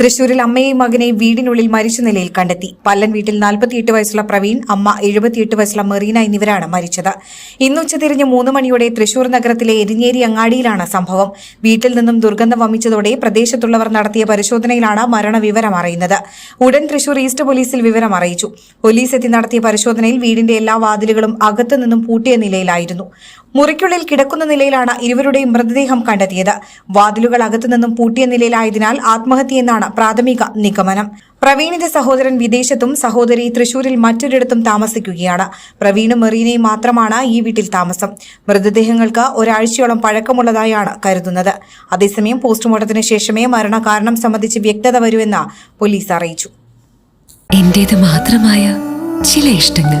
തൃശൂരിൽ അമ്മയെയും മകനെയും വീടിനുള്ളിൽ മരിച്ച നിലയിൽ കണ്ടെത്തി. പല്ലൻ വീട്ടിൽ നാൽപ്പത്തിയെട്ട് വയസ്സുള്ള പ്രവീൺ അമ്മ എഴുപത്തിയെട്ട് വയസ്സുള്ള മെറീന എന്നിവരാണ് മരിച്ചത്. ഇന്ന് ഉച്ചതിരിഞ്ഞ് മൂന്ന് മണിയോടെ തൃശൂർ നഗരത്തിലെ എരിഞ്ഞേരി അങ്ങാടിയിലാണ് സംഭവം. വീട്ടിൽ നിന്നും ദുർഗന്ധം വമിച്ചതോടെ പ്രദേശത്തുള്ളവർ നടത്തിയ പരിശോധനയിലാണ് മരണവിവരം അറിയുന്നത്. ഉടൻ തൃശൂർ ഈസ്റ്റ് പോലീസിൽ വിവരം അറിയിച്ചു. പോലീസ് എത്തി നടത്തിയ പരിശോധനയിൽ വീടിന്റെ എല്ലാ വാതിലുകളും അകത്തു നിന്നും പൂട്ടിയ നിലയിലായിരുന്നു. മുറിക്കുള്ളിൽ കിടക്കുന്ന നിലയിലാണ് ഇരുവരുടെയും മൃതദേഹം കണ്ടെത്തിയത്. വാതിലുകൾ അകത്തുനിന്നും പൂട്ടിയ നിലയിലായതിനാൽ ആത്മഹത്യയെന്നാണ് പ്രാഥമിക നിഗമനം. പ്രവീണിന്റെ സഹോദരൻ വിദേശത്തും സഹോദരി തൃശൂരിൽ മറ്റൊരിടത്തും താമസിക്കുകയാണ്. പ്രവീണും മെറീനയും മാത്രമാണ് ഈ വീട്ടിൽ താമസം. മൃതദേഹങ്ങൾക്ക് ഒരാഴ്ചയോളം പഴക്കമുള്ളതായാണ് കരുതുന്നത്. അതേസമയം പോസ്റ്റ്മോർട്ടത്തിന് ശേഷമേ മരണകാരണം സംബന്ധിച്ച് വ്യക്തത വരുമെന്ന് പോലീസ് അറിയിച്ചു. എന്റേത് മാത്രമായ ചില ഇഷ്ടങ്ങൾ.